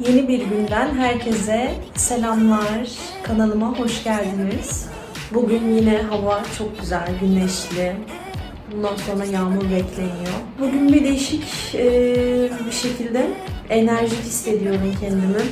Yeni bir günden herkese selamlar. Kanalıma hoş geldiniz. Bugün yine hava çok güzel, güneşli. Bundan sonra yağmur bekleniyor. Bugün bir değişik eee, bir şekilde enerjik hissediyorum kendimi.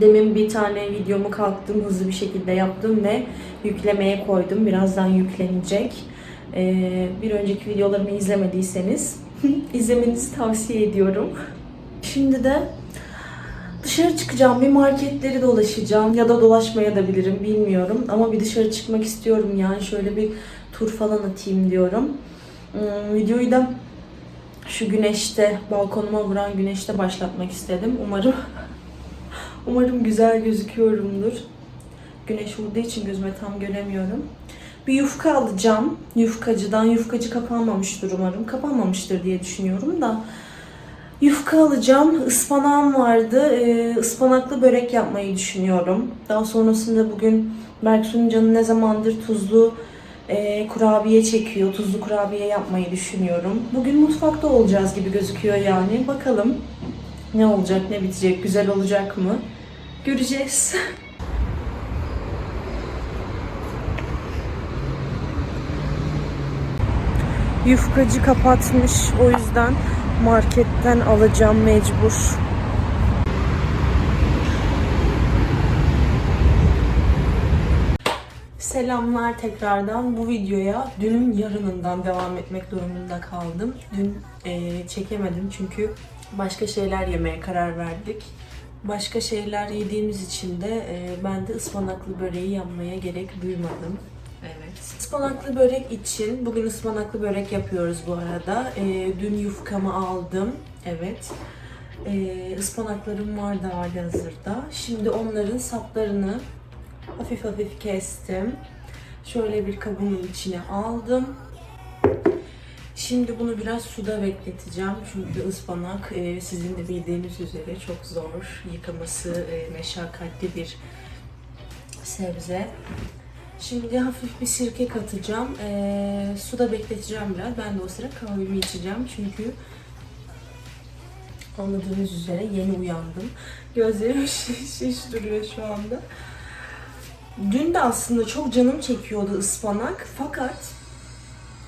Demin bir tane videomu kalktım, hızlı bir şekilde yaptım ve yüklemeye koydum. Birazdan yüklenecek. Eee, bir önceki videolarımı izlemediyseniz izlemenizi tavsiye ediyorum. Şimdi de Dışarı çıkacağım, bir marketleri dolaşacağım ya da dolaşmaya da bilirim bilmiyorum. Ama bir dışarı çıkmak istiyorum yani şöyle bir tur falan atayım diyorum. Hmm, videoyu da şu güneşte, balkonuma vuran güneşte başlatmak istedim. Umarım umarım güzel gözüküyorumdur. Güneş vurduğu için gözüme tam göremiyorum. Bir yufka alacağım. Yufkacıdan. Yufkacı kapanmamıştır umarım. Kapanmamıştır diye düşünüyorum da. Yufka alacağım. Ispanağım vardı. Ee, ıspanaklı börek yapmayı düşünüyorum. Daha sonrasında bugün Berksu'nun canı ne zamandır tuzlu e, kurabiye çekiyor. Tuzlu kurabiye yapmayı düşünüyorum. Bugün mutfakta olacağız gibi gözüküyor yani. Bakalım ne olacak, ne bitecek, güzel olacak mı? Göreceğiz. Yufkacı kapatmış. O yüzden marketten alacağım mecbur. Selamlar tekrardan. Bu videoya dünün yarınından devam etmek durumunda kaldım. Dün e, çekemedim çünkü başka şeyler yemeye karar verdik. Başka şeyler yediğimiz için de e, ben de ıspanaklı böreği yapmaya gerek duymadım. Ispanaklı börek için bugün ıspanaklı börek yapıyoruz bu arada. E, dün yufkamı aldım. Evet. E, ıspanaklarım vardı hali hazırda. Şimdi onların saplarını hafif hafif kestim. Şöyle bir kabımın içine aldım. Şimdi bunu biraz suda bekleteceğim. Çünkü ıspanak e, sizin de bildiğiniz üzere çok zor. Yıkaması e, meşakkatli bir sebze. Şimdi hafif bir sirke katacağım. E, suda bekleteceğim biraz. Ben de o sıra kahvemi içeceğim. Çünkü anladığınız üzere yeni uyandım. Gözlerim şiş, şiş duruyor şu anda. Dün de aslında çok canım çekiyordu ıspanak. Fakat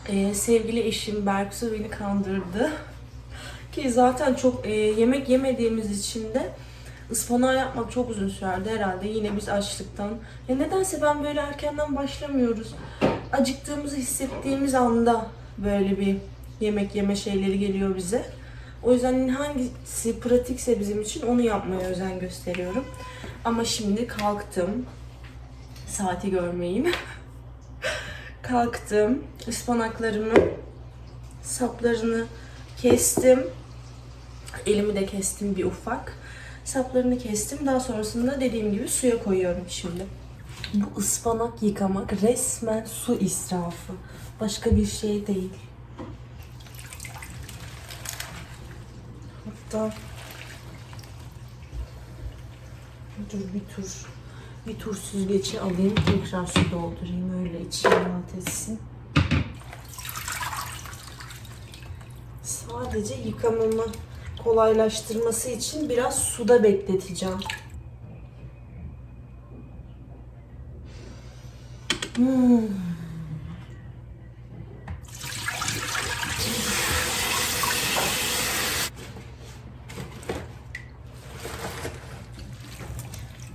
ee, sevgili eşim Berksu beni kandırdı. Ki zaten çok e, yemek yemediğimiz için de ıspanağı yapmak çok uzun sürerdi herhalde. Yine biz açlıktan. Ya nedense ben böyle erkenden başlamıyoruz. Acıktığımızı hissettiğimiz anda böyle bir yemek yeme şeyleri geliyor bize. O yüzden hangisi pratikse bizim için onu yapmaya özen gösteriyorum. Ama şimdi kalktım. Saati görmeyeyim. kalktım. Ispanaklarımı, saplarını kestim. Elimi de kestim bir ufak. Saplarını kestim. Daha sonrasında dediğim gibi suya koyuyorum şimdi. Bu ıspanak yıkamak resmen su israfı. Başka bir şey değil. Hatta dur bir tur bir tur süzgeci alayım tekrar su doldurayım öyle içi rahat etsin. Sadece yıkamamı kolaylaştırması için biraz suda bekleteceğim. Hmm.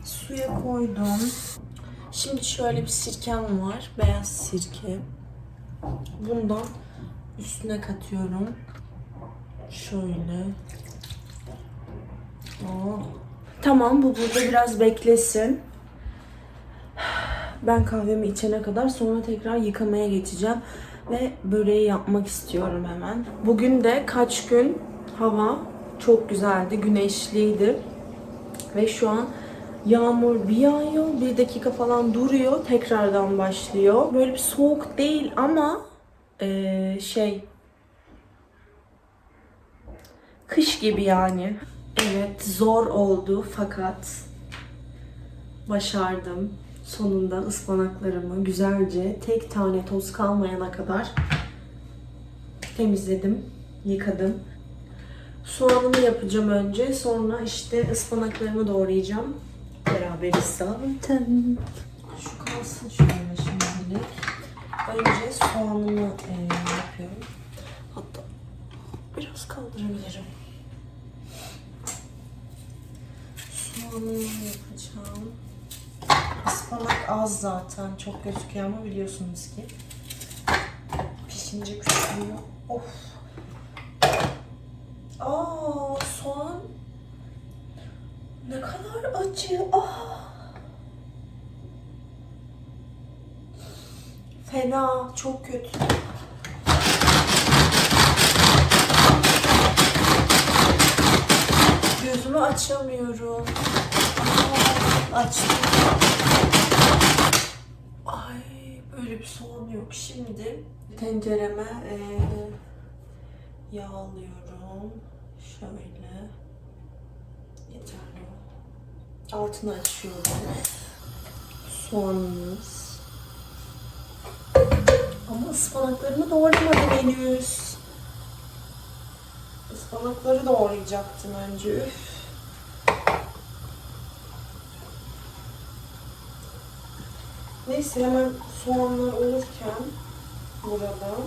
Suya koydum. Şimdi şöyle bir sirkem var. Beyaz sirke. Bundan üstüne katıyorum. Şöyle. Oh. Tamam bu burada biraz beklesin. Ben kahvemi içene kadar sonra tekrar yıkamaya geçeceğim. Ve böreği yapmak istiyorum hemen. Bugün de kaç gün hava çok güzeldi, güneşliydi. Ve şu an Yağmur bir yağıyor, bir dakika falan duruyor, tekrardan başlıyor. Böyle bir soğuk değil ama eee, şey kış gibi yani. Evet zor oldu fakat başardım. Sonunda ıspanaklarımı güzelce tek tane toz kalmayana kadar temizledim, yıkadım. Soğanımı yapacağım önce. Sonra işte ıspanaklarımı doğrayacağım. Beraberiz zaten. Şu kalsın şöyle şimdilik. Önce soğanımı e, yapıyorum. Hatta biraz kaldırabilirim. Soğanımı yapacağım. Ispanak az zaten. Çok gözüküyor ama biliyorsunuz ki. Pişince küçülüyor. Of. Aa soğan. Ne kadar acı. Aa. Fena. Çok kötü. Gözümü açamıyorum. Aa, açtım. Ay böyle bir soğan yok. Şimdi tencereme eee yağ. Şöyle. Yeterli. Altını açıyorum. Soğanımız. Ama ıspanaklarımı doğramadım henüz. Ispanakları doğrayacaktım önce. Üf. Neyse hemen soğanlar olurken burada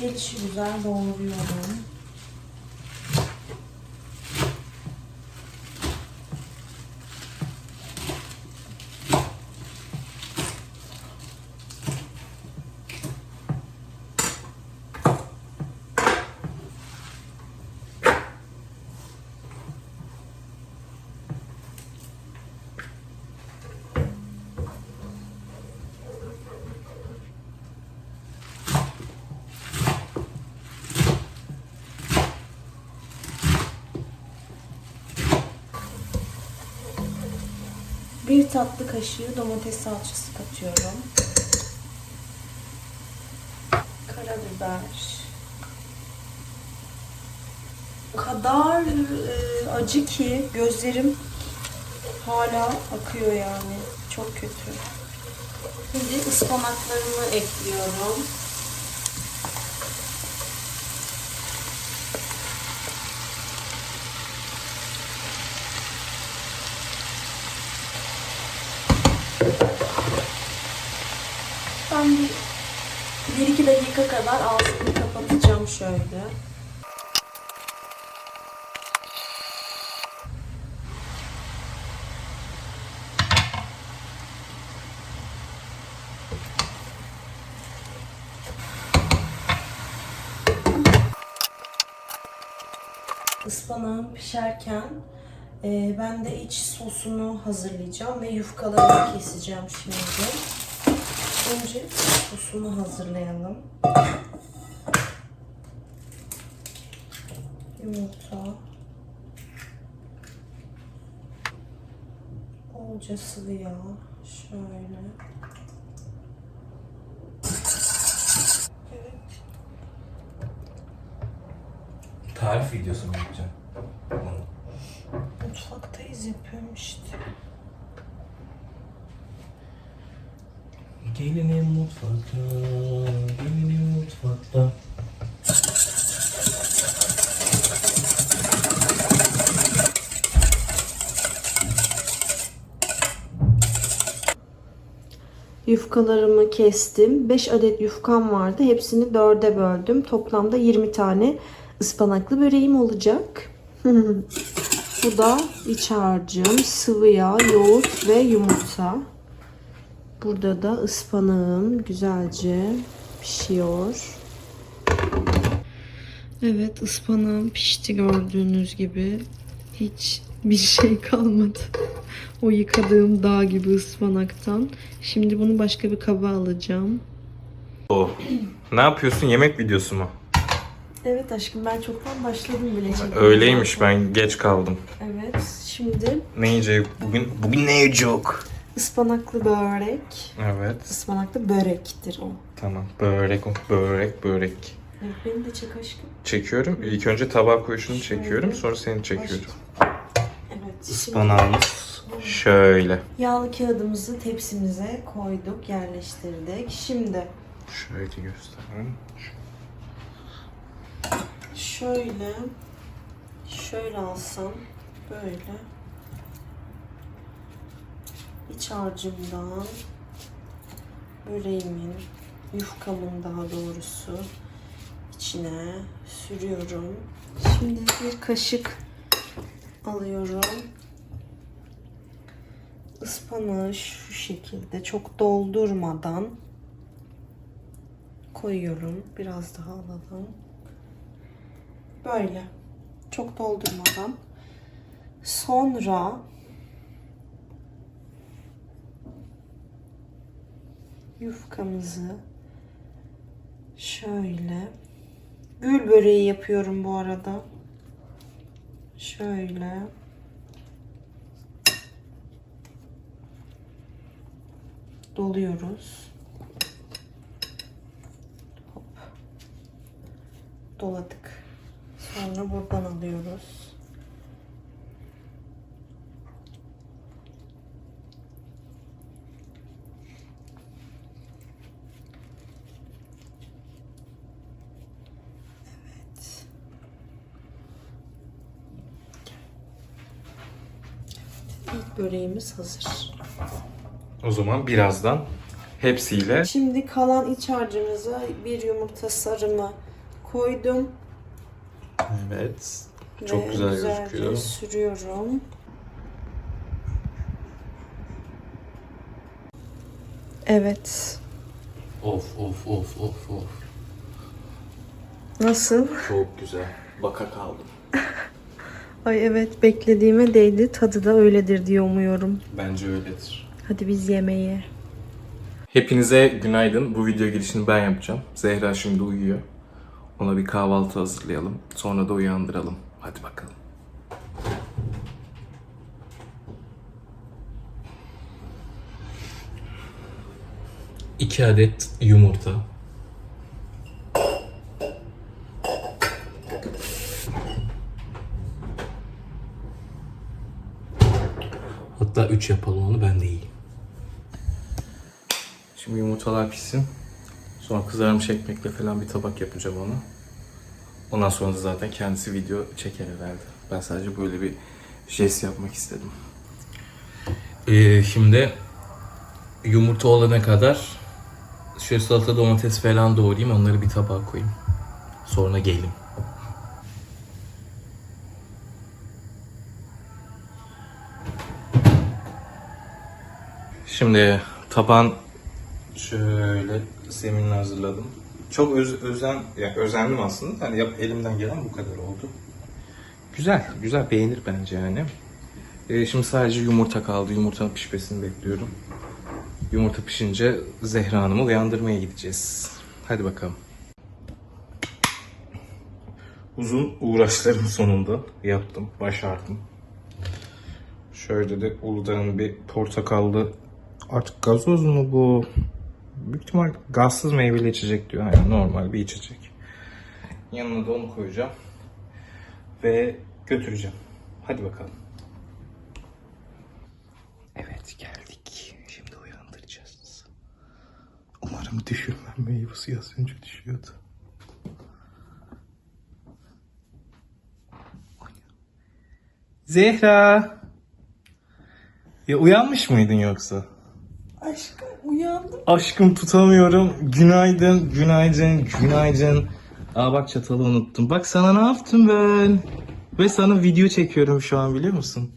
gelişi güzel doğruyorum. Bir tatlı kaşığı domates salçası katıyorum. Karabiber. O kadar e, acı ki gözlerim hala akıyor yani. Çok kötü. Şimdi ıspanaklarımı ekliyorum. Ben bir, bir iki dakika kadar ağzını kapatacağım şöyle. Ispanağım pişerken e, ben de iç sosunu hazırlayacağım ve yufkalarını keseceğim şimdi. Önce sosunu hazırlayalım. Yumurta. Bolca sıvı yağ. Şöyle. Evet. Tarif videosu mu yapacağım? Mutfaktayız yapıyorum işte. Gelinim mutfakta, gelinim mutfakta. Yufkalarımı kestim. 5 adet yufkam vardı. Hepsini 4'e böldüm. Toplamda 20 tane ıspanaklı böreğim olacak. Bu da iç harcım, sıvı yağ, yoğurt ve yumurta. Burada da ıspanağım güzelce pişiyor. Evet ıspanağım pişti gördüğünüz gibi. Hiç bir şey kalmadı. O yıkadığım dağ gibi ıspanaktan. Şimdi bunu başka bir kaba alacağım. O. Ne yapıyorsun? Yemek videosu mu? Evet aşkım ben çoktan başladım bile çekmeye. Öyleymiş ben geç kaldım. Evet şimdi Ne yiyecek bugün? Bugün ne yiyecek? Ispanaklı börek. Evet. Ispanaklı börektir o. Tamam. Börek, börek, börek. Evet, beni de çek aşkım. Çekiyorum. İlk önce tabağa koyuşunu çekiyorum. Sonra seni çekiyorum. Evet. Ispanağımız Şöyle. Yağlı kağıdımızı tepsimize koyduk, yerleştirdik. Şimdi Şöyle göstereyim. şöyle şöyle alsam böyle iç harcımdan böreğimin yufkamın daha doğrusu içine sürüyorum. Şimdi bir kaşık alıyorum. Ispanağı şu şekilde çok doldurmadan koyuyorum. Biraz daha alalım. Böyle. Çok doldurmadan. Sonra yufkamızı şöyle gül böreği yapıyorum bu arada. Şöyle doluyoruz. Hop. Doladık. Sonra buradan alıyoruz. Evet. İlk böreğimiz hazır. O zaman birazdan hepsiyle Şimdi kalan iç harcımıza bir yumurta sarımı koydum. Evet. Çok ve güzel gözüküyor. sürüyorum. Evet. Of of of of of. Nasıl? Çok güzel. Baka kaldım. Ay evet beklediğime değdi. Tadı da öyledir diye umuyorum. Bence öyledir. Hadi biz yemeğe. Hepinize günaydın. Bu video girişini ben yapacağım. Zehra şimdi uyuyor. Ona bir kahvaltı hazırlayalım. Sonra da uyandıralım. Hadi bakalım. İki adet yumurta. Hatta üç yapalım onu ben de yiyeyim. Şimdi yumurtalar pişsin. Sonra kızarmış ekmekle falan bir tabak yapacağım ona. Ondan sonra da zaten kendisi video çeker herhalde. Ben sadece böyle bir jest yapmak istedim. Ee, şimdi yumurta olana kadar şöyle salata domates falan doğrayayım onları bir tabağa koyayım. Sonra gelim. Şimdi taban şöyle zeminini hazırladım. Çok öz, özen, yani özendim aslında. Hani yap, elimden gelen bu kadar oldu. Güzel, güzel beğenir bence yani. Ee, şimdi sadece yumurta kaldı. Yumurtanın pişmesini bekliyorum. Yumurta pişince Zehra Hanım'ı uyandırmaya gideceğiz. Hadi bakalım. Uzun uğraşlarım sonunda yaptım, başardım. Şöyle de Uludağ'ın bir portakallı artık gazoz mu bu? Büyük ihtimal gazsız meyveli içecek diyor. Yani normal bir içecek. Yanına da onu koyacağım. Ve götüreceğim. Hadi bakalım. Evet geldik. Şimdi uyandıracağız. Umarım düşürmem meyvesi az önce düşüyordu. Zehra. Ya uyanmış mıydın yoksa? Aşkım uyandım. Aşkım tutamıyorum. Günaydın, günaydın, günaydın. Aa bak çatalı unuttum. Bak sana ne yaptım ben. Ve sana video çekiyorum şu an biliyor musun?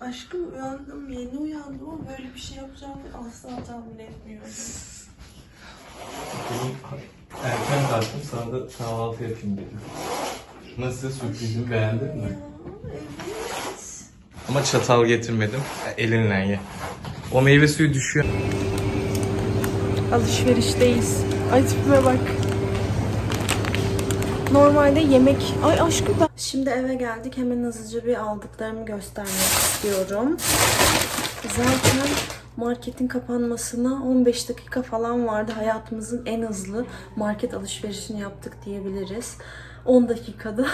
Aşkım uyandım. Yeni uyandım ama böyle bir şey yapacağımı asla tahmin etmiyordum. Erken kalktım sana da kahvaltı yapayım dedim. Nasıl sürprizimi beğendin mi? Evet. Ama çatal getirmedim. Elinle ye. O meyve suyu düşüyor. Alışverişteyiz. Ay tipime bak. Normalde yemek... Ay aşkım ben... Şimdi eve geldik. Hemen hızlıca bir aldıklarımı göstermek istiyorum. Zaten marketin kapanmasına 15 dakika falan vardı. Hayatımızın en hızlı market alışverişini yaptık diyebiliriz. 10 dakikada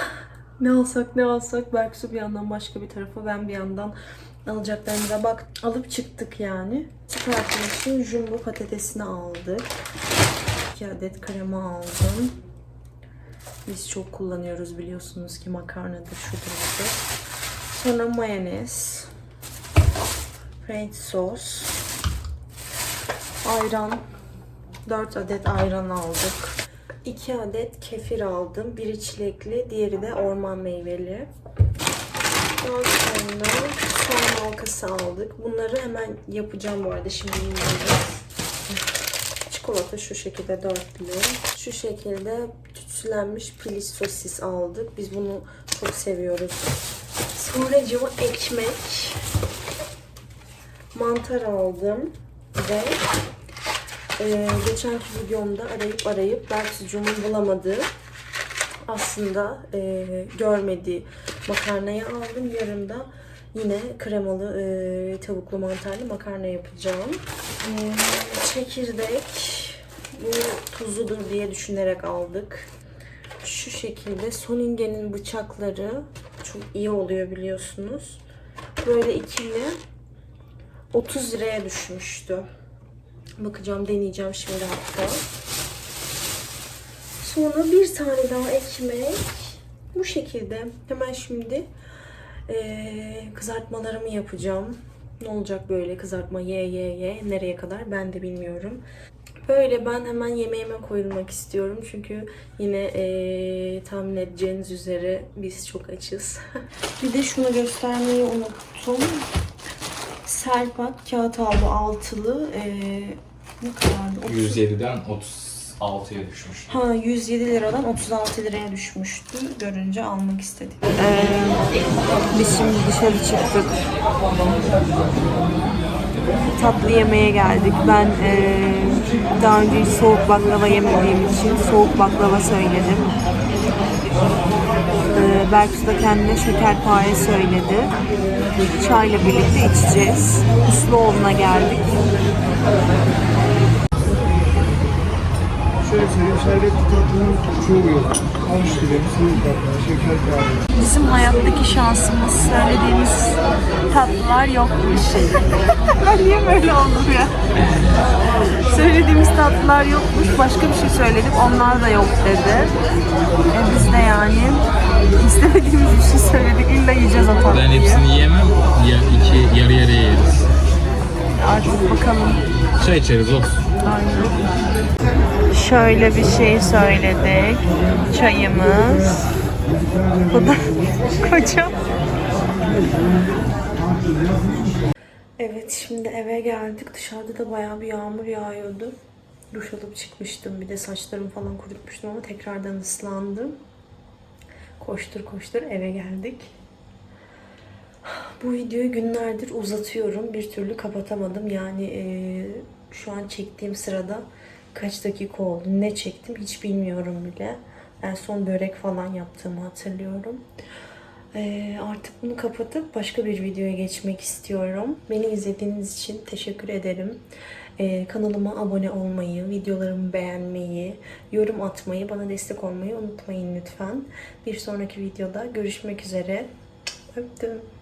ne alsak ne alsak Berksu bir yandan başka bir tarafa ben bir yandan alacaklarımıza bak alıp çıktık yani. Çıkartmak için jumbo patatesini aldık. 2 adet krema aldım. Biz çok kullanıyoruz biliyorsunuz ki makarnadır, şudur budur. Sonra mayonez, French sos, ayran, 4 adet ayran aldık. 2 adet kefir aldım. Biri çilekli, diğeri de orman meyveli. Daha sonra soğan halkası aldık. Bunları hemen yapacağım bu arada. Şimdi yiyeceğiz. Çikolata şu şekilde dörtlü. Şu şekilde tütsülenmiş piliç sosis aldık. Biz bunu çok seviyoruz. Sonra cıva ekmek. Mantar aldım. Ve e, geçenki videomda arayıp arayıp Berksucuğumun bulamadığı aslında e, görmediği makarnayı aldım. Yarın da yine kremalı e, tavuklu mantarlı makarna yapacağım. E, çekirdek bu tuzludur diye düşünerek aldık. Şu şekilde Soningen'in bıçakları çok iyi oluyor biliyorsunuz. Böyle ikili 30 liraya düşmüştü. Bakacağım deneyeceğim şimdi hatta. Sonra bir tane daha ekmek. Bu şekilde. Hemen şimdi eee, kızartmalarımı yapacağım. Ne olacak böyle kızartma ye ye ye. Nereye kadar ben de bilmiyorum. Böyle ben hemen yemeğime koyulmak istiyorum. Çünkü yine eee, tahmin edeceğiniz üzere biz çok açız. bir de şunu göstermeyi unuttum. Selpak kağıt havlu altılı. eee ne kadardı? 107'den 36'ya düşmüş. Ha 107 liradan 36 liraya düşmüştü. Görünce almak istedik. biz şimdi dışarı çıktık. Tatlı yemeye geldik. Ben eee, daha önce hiç soğuk baklava yemediğim için soğuk baklava söyledim. Ee, Berkus da kendine şekerpare söyledi. Çayla birlikte içeceğiz. Usluoğlu'na geldik. Şöyle söyleyeyim, şerbetli tatlının çoğu yok. Havuç gibi, sıvı tatlı, şeker kahve. Bizim hayattaki şansımız söylediğimiz tatlılar yokmuş. niye böyle oldum ya? Tatlılar yokmuş. Başka bir şey söyledik. Onlar da yok dedi. E biz de yani istemediğimiz bir şey söyledik. İlla yiyeceğiz o tatlıyı. Ben hepsini yiyemem. Ya iki yarı yarıya yeriz. Artık bakalım. Çay içeriz olsun. Şöyle bir şey söyledik. Çayımız. Bu da koca. Evet şimdi eve geldik. Dışarıda da bayağı bir yağmur yağıyordu. Duş alıp çıkmıştım. Bir de saçlarımı falan kurutmuştum ama tekrardan ıslandım. Koştur koştur eve geldik. Bu videoyu günlerdir uzatıyorum. Bir türlü kapatamadım. Yani eee, şu an çektiğim sırada kaç dakika oldu, ne çektim hiç bilmiyorum bile. En son börek falan yaptığımı hatırlıyorum. Eee, artık bunu kapatıp başka bir videoya geçmek istiyorum. Beni izlediğiniz için teşekkür ederim. Eee, kanalıma abone olmayı, videolarımı beğenmeyi, yorum atmayı, bana destek olmayı unutmayın lütfen. Bir sonraki videoda görüşmek üzere. Öptüm.